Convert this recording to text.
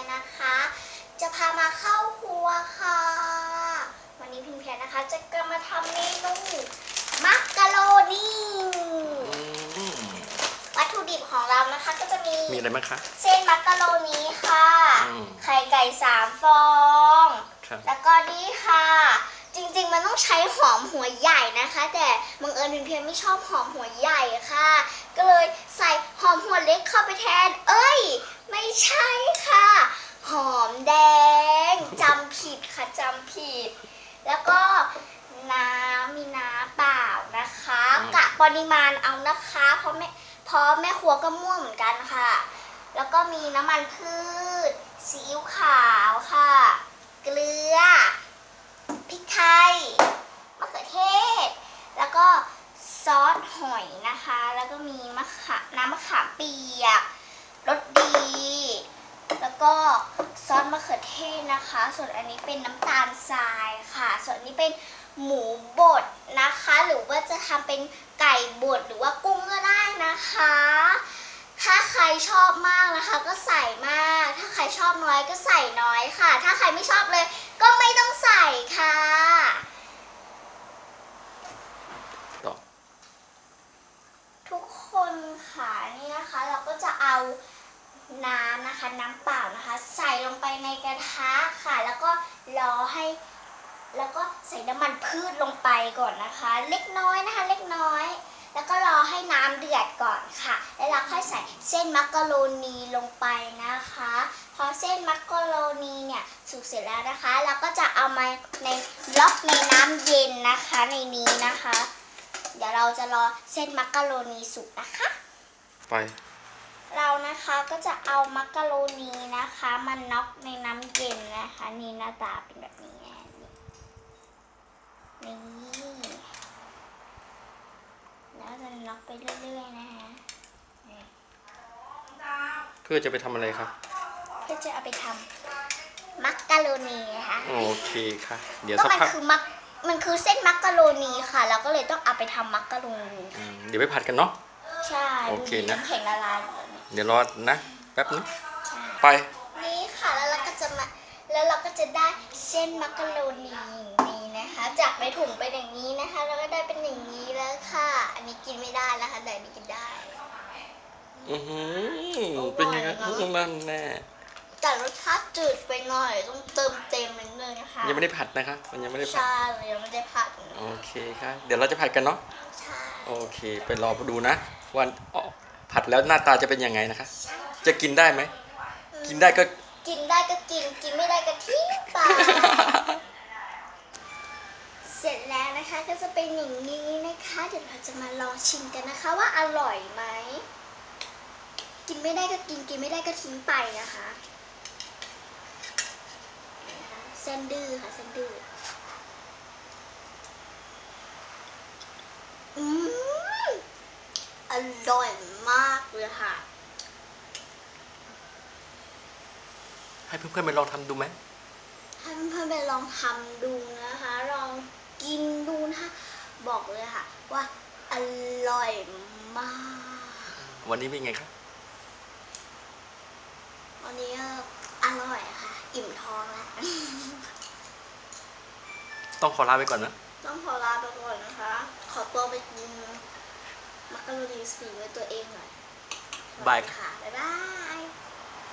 รนะคะ จะพามาเข้าครัวค่ะ วันนี้พิมพ์แพรนะคะ จะกำมาทำเมนูมักกะโรนีอืมวัตถุดิบของเรานะคะก็จะมีมีอะไรบ้างคะ เส้นมักกะโรนีค่ะอืมไข่ไก่สามฟองครับแล้วก็นี่ค่ะจริงๆ มันต้องใช้หอมหัวใหญ่นะคะ แต่บังเอิญเพียงๆไม่ชอบหอมหัวใหญ่ค่ะ ก็เลยใส่หอมหัวเล็กเข้าไปแทน เอ้ยไม่ ใช่ค่ะ หอมแดงจำผิดค่ะจำผิด แล้วก็น้ำมีน้ำเปล่านะคะอืมกะปริมาณเอานะคะ เพราะแม่เพราะแม่ครัวก็ม่วงเหมือนกันค่ะ แล้วก็มีน้ำมันพืชซีอิ๊วขาวค่ะ เกลือพริกไทย มะเขือเทศ แล้วก็ซอสหอยนะคะ แล้วก็มีมะขามน้ำมะขามเปียกรสดี แล้วก็ซอสมะ เขือเทศนะคะ ส่วนอันนี้เป็นน้ำตาลทรายค่ะ ส่วนอันนี้เป็นหมูบดนะคะ หรือว่าจะทำเป็นไก่บดหรือว่ากุ้งก็ได้นะคะ ถ้าใครชอบมากนะคะ ก็ใส่มาก ถ้าใครชอบน้อยก็ใส่น้อยค่ะ ถ้าใครไม่ชอบเลย ก็ไม่ต้องใส่ค่ะต่อทุกคนค่ะนี่นะคะเราก็จะเอา น้ำนะคะน้ำเปล่านะคะ ใส่ลงไปในกระทะค่ะ แล้วก็รอให้ แล้วก็ใส่น้ำมันพืชลงไปก่อนนะคะ เล็กน้อยนะคะ เล็กน้อย แล้วก็รอให้น้ำเดือดก่อนค่ะ แล้วเราค่อยใส่เส้นมักกะโรนีลงไปนะคะ พอเส้นมักกะโรนีเนี่ยสุกเสร็จแล้วนะคะ เราก็จะเอามาในล็อกในน้ำเย็นนะคะในนี้นะคะ เดี๋ยวเราจะรอเส้นมักกะโรนีสุกนะคะ ไป เรานะคะก็จะเอามักกะโรนีนะคะมาน็อกในน้ำเย็นนะคะ นี่หน้าตาเป็นแบบนี้นะนี่นี่แล้วจะน็อกไปเรื่อยๆนะคะเพื่อจะไปทำอะไรครับ เพื่อจะเอาไปทำมักกะโรนีนะคะโอเคค่ะ เดี๋ยวก็สักมันพักคือมักมันคือเส้นมักกะโรนีค่ะเราก็เลยต้องเอาไปทำมักกะโรนีอืมเดี๋ยวไปผัดกันเนาะใช่โอเคนะดูดิำแข็งละลายหมด เลยเดี๋ยวรอนะ แป๊บนึงใช่ไป นี่ค่ะแล้วเราก็จะมาแล้วเราก็จะได้เส้นมักกะโรนีอย่างนี้นะคะ จากในถุงเป็นอย่างนี้นะคะ แล้วก็ได้เป็นอย่างนี้แล้วค่ะ อันนี้กินไม่ได้นะคะแต่อันนี้กินได้ อือหือเป็นไงครับนั่นแน่แต่รสชาติจืดไปหน่อยต้องเติมเต็มนิดนึงนะคะยังไม่ได้ผัดนะคะมันยังไม่ได้ผัดใช่เลยยังไม่ได้ผัดโอเคค่ะเดี๋ยวเราจะผัดกันเนาะใช่โอเค ไปรอดูนะ วันอ๋อ ผัดแล้วหน้าตาจะเป็นยังไงนะคะ จะกินได้ไหม กินได้ก็กินได้ก็กิน กินไม่ได้ก็ทิ้งไปเสร็จแล้วนะคะก็จะเป็นอย่างนี้นะคะ เดี๋ยวเราจะมาลองชิมกันนะคะ ว่าอร่อยไหม กินไม่ได้ก็กิน กินไม่ได้ก็ทิ้งไปนะคะนะคะเส้นดื้อค่ะเส้นดื้ออืมอร่อยมาก เลยค่ะ ให้เพื่อนๆไปลองทำดูไหม ให้เพื่อนๆไปลองทำดูนะคะ ลองกินดูนะคะ บอกเลยค่ะ ว่าอร่อยมาก วันนี้เป็นไงครับ วันนี้ก็อร่อยค่ะ อิ่มท้องแล้ว ต้องขอลาไปก่อนนะ ต้องขอลาไปก่อนนะคะ ขอตัวไปกินมักกะโรนีสีมือตัวเองหน่อย บายค่ะ บ๊ายบาย